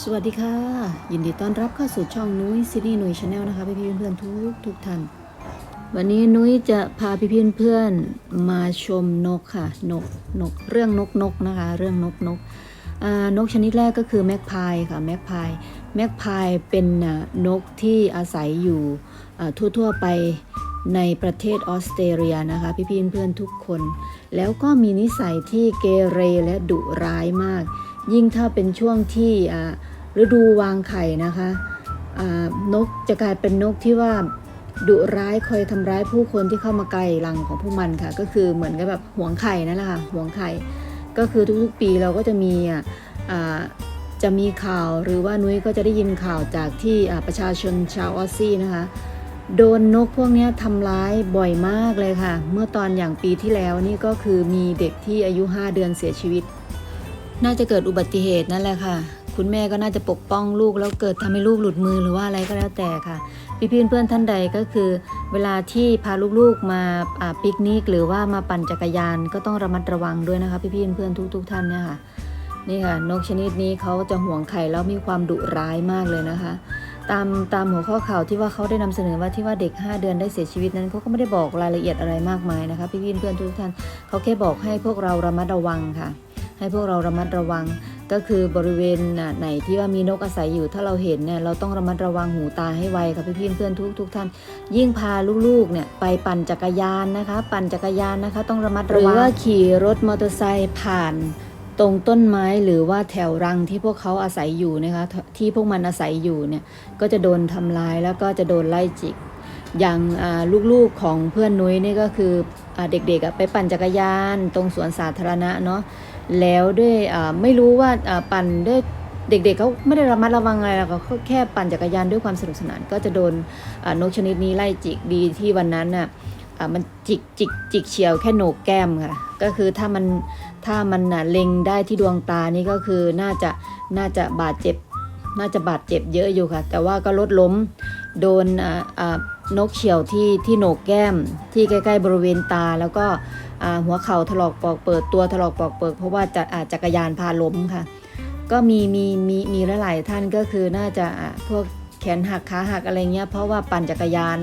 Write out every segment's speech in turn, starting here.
สวัสดีค่ะ ยินดีต้อนรับเข้าสู่ช่องนุ้ยซีรีส์นุ้ยชาแนลนะคะพี่พี่เพื่อนๆทุกทุกท่าน วันนี้นุ้ยจะพาพี่พี่เพื่อนมาชมนกค่ะนกนกเรื่องนกนกนะคะ เรื่องนกนกนกชนิดแรกก็คือแมกพายค่ะแมกพายแมกพายเป็นนกที่อาศัยอยู่อ่าทั่วๆไปในประเทศออสเตรเลียนะคะ พี่พี่เพื่อนทุกคน แล้วก็มีนิสัยที่เกเรและดุร้ายมาก ยิ่งถ้าเป็นช่วงที่ฤดูวางไข่นะคะนกจะกลายเป็นนกที่ว่าดุร้ายคอยทำร้ายผู้คนที่เข้ามาไกลรังของพวกมันค่ะ ก็คือเหมือนกับแบบห่วงไข่นั่นแหละค่ะห่วงไข่ก็คือทุกๆปีเราก็จะมีะจะมีข่าวหรือว่านุ้ยก็จะได้ยินข่าวจากที่ประชาชนชาวออสซี่นะคะ โดนนกพวกนี้ทำร้ายบ่อยมากเลยค่ะ เมื่อตอนอย่างปีที่แล้วนี่ก็คือมีเด็กที่อายุ 5 เดือนเสียชีวิต น่าจะเกิดอุบัติเหตุนั่นแหละค่ะ คุณแม่ก็น่าจะปกป้องลูกแล้วเกิดทำให้ลูกหลุดมือหรือว่าอะไรก็แล้วแต่ค่ะ พี่พี่เพื่อนท่านใดก็คือ เวลาที่พาลูกๆมาปิกนิกหรือว่ามาปั่นจักรยานก็ต้องระมัดระวังด้วยนะคะพี่พี่เพื่อนทุก ๆ ท่านเนี่ยค่ะนี่ค่ะนกชนิดนี้เขาจะห่วงไข่แล้วมีความดุร้ายมากเลยนะคะ ตามตามหัวข้อข่าวที่ว่าเขาได้นำเสนอว่าที่ว่าเด็ก 5 เดือนได้เสียชีวิตนั้นเขาก็ไม่ได้บอกรายละเอียดอะไรมากมายนะคะ พี่พี่เพื่อนทุกท่านเขาแค่บอกให้พวกเราระมัดระวังค่ะ ให้พวกเราระมัดระวัง ก็คือบริเวณไหนที่ว่ามีนกอาศัยอยู่ถ้าเราเห็นเนี่ยเราต้องระมัดระวังหูตาให้ไวค่ะพี่พี่เพื่อนทุกทุกท่าน ยิ่งพาลูกๆเนี่ยไปปั่นจักรยานนะคะ ปั่นจักรยานนะคะ ต้องระมัดระวังหรือว่าขี่รถมอเตอร์ไซค์ผ่านตรงต้นไม้หรือว่าแถวรังที่พวกเขาอาศัยอยู่นะคะที่พวกมันอาศัยอยู่เนี่ยก็จะโดนทำลายแล้วก็จะโดนไล่จิก อย่างลูกๆของเพื่อนนุ้ยนี่ก็คืออเด็กๆไปปั่นจักรยาน ตรงสวนสาธารณะเนาะ แล้วด้วยไม่รู้ว่าปั่นด้วยเด็กๆเขาไม่ได้ระมัดระวังอะไรหรอกเขาแค่ปั่นจักรยานด้วยความสนุกสนาน ก็จะโดนนกชนิดนี้ไล่จิกดีที่วันนั้นน่ะมันจิกจิกจิกเฉียวแค่โหนกแก้มค่ะก็คือถ้ามันถ้ามันเล็งได้ที่ดวงตานี่ก็คือน่าจะน่าจะบาดเจ็บ น่าจะบาดเจ็บเยอะอยู่ค่ะ แต่ว่าก็ลดล้มโดนอ่า นกเฉียวที่ที่โหนกแก้มที่ใกล้ๆบริเวณตา แล้วก็หัวเข่าถลอกปอกเปิดตัวถลอกปอกเปิดเพราะว่าจะาจักรยานพาล้มค่ะ ก็มีมีมีมีหลายท่านก็คือน่าจะพวกแขนหักขาหักอะไรเงี้ยเพราะว่าปั่นจักรยาน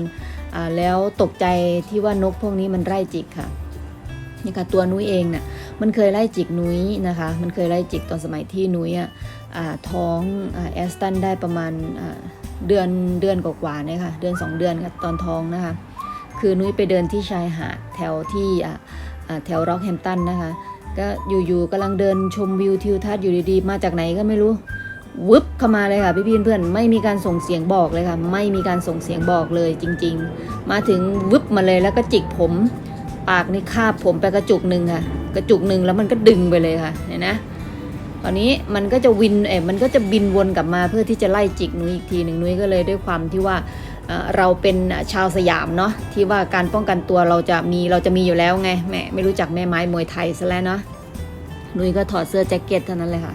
าแล้วตกใจที่ว่านกพวกนี้มันไล่จิกค่ะนี่ค่ะตัวนุ้ยเองเนี่ยมันเคยไล่จิกนุ้ยนะคะ มันเคยไล่จิกตอนสมัยที่นุ้ยอะท้องอแอสตันได้ประมาณ เดือนเดือนกว่าๆเนี่ยค่ะเดือน 2 เดือนค่ะตอนท้องนะคะ คือนุ้ยไปเดินที่ชายหาดแถวที่แถวร็อกแฮมตันนะคะ ก็อยู่ๆกำลังเดินชมวิวทิวทัศน์อยู่ดีๆ มาจากไหนก็ไม่รู้วึบเข้ามาเลยค่ะพี่เพื่อนๆไม่มีการส่งเสียงบอกเลยค่ะ ไม่มีการส่งเสียงบอกเลยจริง ๆ มาถึงวึบมาเลยแล้วก็จิกผม ปากนี่คาบผมไปกระจุกหนึ่งค่ะ กระจุกหนึ่งแล้วมันก็ดึงไปเลยค่ะเห็นนะ ตอนนี้มันก็จะวินเอ๋มันก็จะบินวนกลับมาเพื่อที่จะไล่จิกนุ้ยอีกทีหนึ่งนุ้ยก็เลยด้วยความที่ว่าเราเป็นชาวสยามเนาะที่ว่าการป้องกันตัวเราจะมีเราจะมีอยู่แล้วไงแหม่ไม่รู้จักแม่ไม้มวยไทยซะแล้วเนาะนุ้ยก็ถอดเสื้อแจ็คเก็ตเท่านั้นเลยค่ะ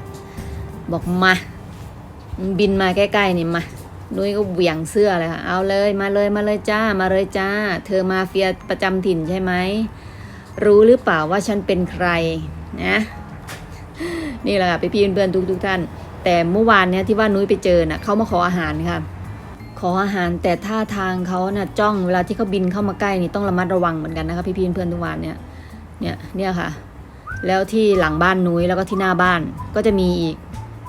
บอกมาบินมาใกล้ๆนี่มานุ้ยก็เหวี่ยงเสื้อเลยค่ะ เอาเลยมาเลยมาเลยจ้า มาเลยจ้า เธอมาเฟียประจำถิ่นใช่ไหม รู้หรือเปล่าว่าฉันเป็นใครนะ นี่แหละค่ะพี่ๆเพื่อนๆทุกทุกๆท่าน แต่เมื่อวานเนี้ยที่ว่านุ้ยไปเจอน่ะเขามาขออาหารค่ะขออาหารแต่ท่าทางเขาน่ะจ้องเวลาที่เขาบินเข้ามาใกล้นี่ต้องระมัดระวังเหมือนกันนะคะพี่ๆเพื่อนทุกวันเนี่ยเนี่ยเนี่ยค่ะ แล้วที่หลังบ้านนุ้ยแล้วก็ที่หน้าบ้านก็จะมีอีก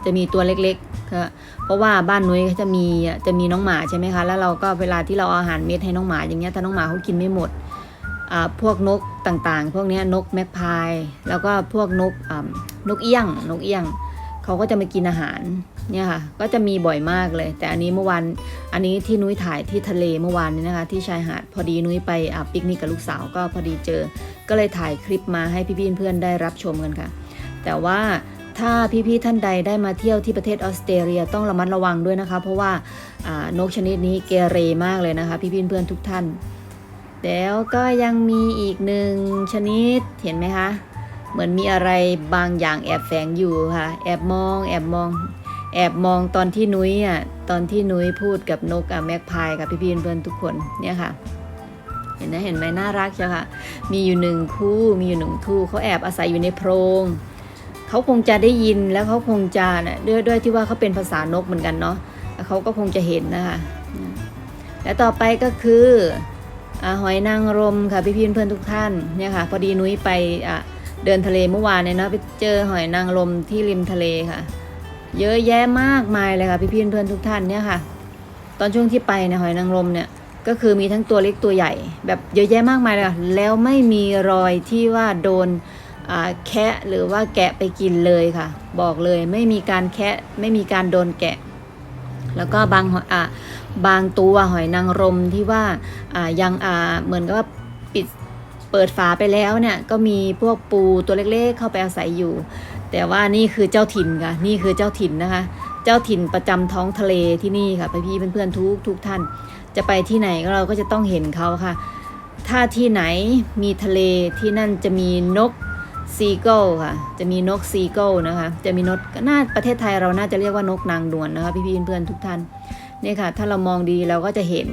จะมีตัวเล็กๆค่ะเพราะว่าบ้านนุ้ยเขาจะมีจะมีน้องหมาใช่ไหมคะแล้วเราก็เวลาที่เราเอาอาหารเม็ดให้น้องหมาอย่างเงี้ยถ้าน้องหมาเขากินไม่หมดอ่าพวกนก ต่างๆ พวกนี้นกแมกพาย แล้วก็พวกนกนกเอี้ยง นกเอี้ยง เขาก็จะมากินอาหารเนี่ยค่ะ ก็จะมีบ่อยมากเลย แต่อันนี้เมื่อวาน อันนี้ที่นุ้ยถ่ายที่ทะเลเมื่อวานนี้นะคะ ที่ชายหาด พอดีนุ้ยไปปิกนิกกับลูกสาวก็พอดีเจอ ก็เลยถ่ายคลิปมาให้พี่ๆเพื่อนได้รับชมกันค่ะ แต่ว่าถ้าพี่ๆท่านใดได้มาเที่ยวที่ประเทศออสเตรเลียต้องระมัดระวังด้วยนะคะ เพราะว่านกชนิดนี้เกเรมากเลยนะคะ พี่ๆเพื่อนทุกท่าน แล้วก็ยังมีอีกหนึ่งชนิดเห็นไหมคะ เหมือนมีอะไรบางอย่างแอบแฝงอยู่ค่ะ แอบมอง แอบมอง แอบมองตอนที่นุ้ยอะตอนที่นุ้ยพูดกับนกอะแม็กพายกับพี่ๆเพื่อนทุกคนเนี่ยค่ะ เห็นไหมเห็นไหมน่ารักใช่ค่ะ มีอยู่หนึ่งคู่มีอยู่หนึ่งคู่เขาแอบอาศัยอยู่ในโพรงเขาคงจะได้ยินแล้วเขาคงจะเนี่ยด้วยด้วยที่ว่าเขาเป็นภาษานกเหมือนกันเนาะเขาก็คงจะเห็นนะคะ และต่อไปก็คือ หอยนางรมค่ะพี่พี่เพื่อนทุกท่านเนี่ยค่ะพอดีนุ้ยไปเดินทะเลเมื่อวานเนี่ยนะไปเจอหอยนางรมที่ริมทะเลค่ะ เยอะแยะมากมายเลยค่ะพี่พี่เพื่อนทุกท่านเนี่ยค่ะ ตอนช่วงที่ไปเนี่ยหอยนางรมเนี่ยก็คือมีทั้งตัวเล็กตัวใหญ่ แบบเยอะแยะมากมายเลยค่ะแล้วไม่มีรอยที่ว่าโดนแคะหรือว่าแกะไปกินเลยค่ะ บอกเลยไม่มีการแคะไม่มีการโดนแกะ แล้วก็บางอ่าบางตัวหอยนางรมที่ว่าอ่ายังอ่าเหมือนกับปิดเปิดฝาไปแล้วเนี่ยก็มีพวกปูตัวเล็กๆ เข้าไปอาศัยอยู่ แต่ว่านี่คือเจ้าถิ่นค่ะนี่คือเจ้าถิ่นนะคะ เจ้าถิ่นประจำท้องทะเลที่นี่ค่ะพี่เพื่อนๆทุกทุกท่าน จะไปที่ไหนเราก็จะต้องเห็นเขาค่ะ ถ้าที่ไหนมีทะเลที่นั่นจะมีนก ซีเกิลค่ะ จะมีนกซีเกิลนะคะ จะมีนกน่าประเทศไทยเราน่าจะเรียกว่านกนางนวลนะคะ พี่ๆเพื่อนๆทุกท่านเนี่ยค่ะ ถ้าเรามองดีเราก็จะเห็น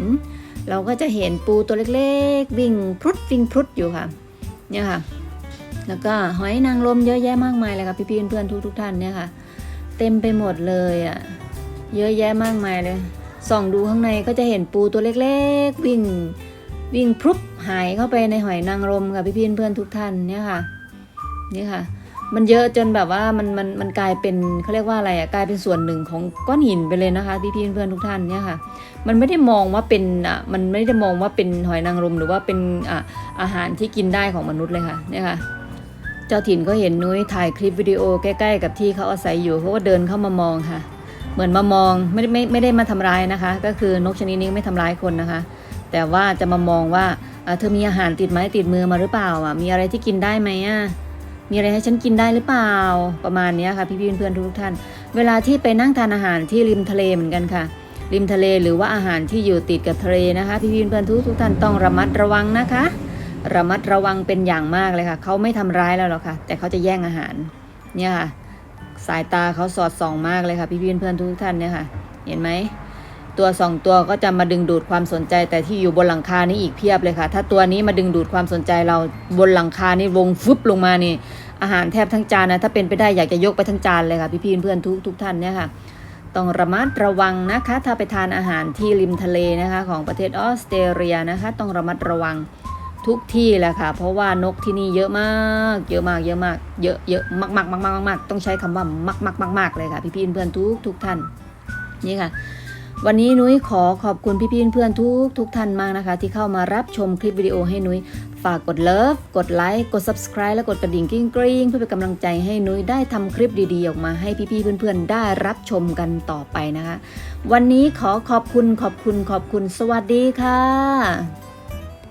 เราก็จะเห็นปูตัวเล็กๆ วิ่งพรุดวิ่งพรุดอยู่ค่ะเนี่ยค่ะ แล้วก็หอยนางรมเยอะแยะมากมายเลยค่ะพี่ๆเพื่อนๆทุกๆท่านเนี่ยค่ะ เต็มไปหมดเลยอะเยอะแยะมากมายเลยส่องดูข้างในก็จะเห็นปูตัวเล็กๆ วิ่งวิ่งพรุบหายเข้าไปในหอยนางรมค่ะพี่ๆเพื่อนๆทุกท่านเนี่ยค่ะ นี่ค่ะ มันเยอะจนแบบว่ามันมันมันกลายเป็นเขาเรียกว่าอะไรอะกลายเป็นส่วนหนึ่งของก้อนหินไปเลยนะคะพี่พี่เพื่อนทุกท่านเนี่ยค่ะ มันไม่ได้มองว่าเป็นอะมันไม่ได้มองว่าเป็นหอยนางรมหรือว่าเป็นอะอาหารที่กินได้ของมนุษย์เลยค่ะเนี่ยค่ะเจ้าถิ่นก็เห็นนุ้ยถ่ายคลิปวิดีโอใกล้ ๆ กับที่เขาอาศัยอยู่เขาก็เดินเข้ามามองค่ะ เหมือนมามองไม่ได้ไม่ไม่ได้มาทำร้ายนะคะ ก็คือนกชนิดนี้ไม่ทำร้ายคนนะคะ แต่ว่าจะมามองว่าเธอมีอาหารติดไม้ติดมือมาหรือเปล่าอะมีอะไรที่กินได้ไหมอะ มีอะไรให้ฉันกินได้หรือเปล่าประมาณนี้ค่ะพี่ๆเพื่อนๆทุกท่าน เวลาที่ไปนั่งทานอาหารที่ริมทะเลเหมือนกันค่ะ ริมทะเลหรือว่าอาหารที่อยู่ติดกับทะเลนะคะ พี่ๆเพื่อนๆทุกท่านต้องระมัดระวังนะคะ ระมัดระวังเป็นอย่างมากเลยค่ะ เขาไม่ทำร้ายเราหรอกค่ะ แต่เขาจะแย่งอาหารเนี่ยค่ะสายตาเขาสอดส่องมากเลยค่ะ พี่ๆเพื่อนๆทุกท่านเนี่ยค่ะ เห็นไหม ตัวสองตัวก็จะมาดึงดูดความสนใจ แต่ที่อยู่บนหลังคานี่อีกเพียบเลยค่ะ ถ้าตัวนี้มาดึงดูดความสนใจเราบนหลังคานี่วงฟึบลงมานี่ อาหารแทบทั้งจานนะถ้าเป็นไปได้อยากจะยกไปทั้งจานเลยค่ะพี่ๆเพื่อนทุกทุกท่านเนี่ยค่ะต้องระมัดระวังนะคะ ถ้าไปทานอาหารที่ริมทะเลนะคะ ของประเทศออสเตรเลียนะคะ ต้องระมัดระวังทุกที่แหละค่ะ เพราะว่านกที่นี่เยอะมาก เยอะมาก เยอะมาก เยอะเยอะมากมากมากมากมากต้องใช้คำว่ามากมากมากมากเลยค่ะ พี่ๆเพื่อนทุกทุกท่าน นี่ค่ะ วันนี้นุ้ยขอขอบคุณพี่ๆเพื่อนทุกทุกท่านมากนะคะ ที่เข้ามารับชมคลิปวิดีโอให้นุ้ยฝากกดเลิฟกดไลค์กด subscribe และกดกระดิ่งกริ๊งกริ๊งเพื่อเป็นกำลังใจให้นุ้ยได้ทำคลิปดีๆ ออกมาให้พี่ๆเพื่อนๆ ได้รับชมกันต่อไปนะคะ วันนี้ขอขอบคุณขอบคุณขอบคุณสวัสดีค่ะ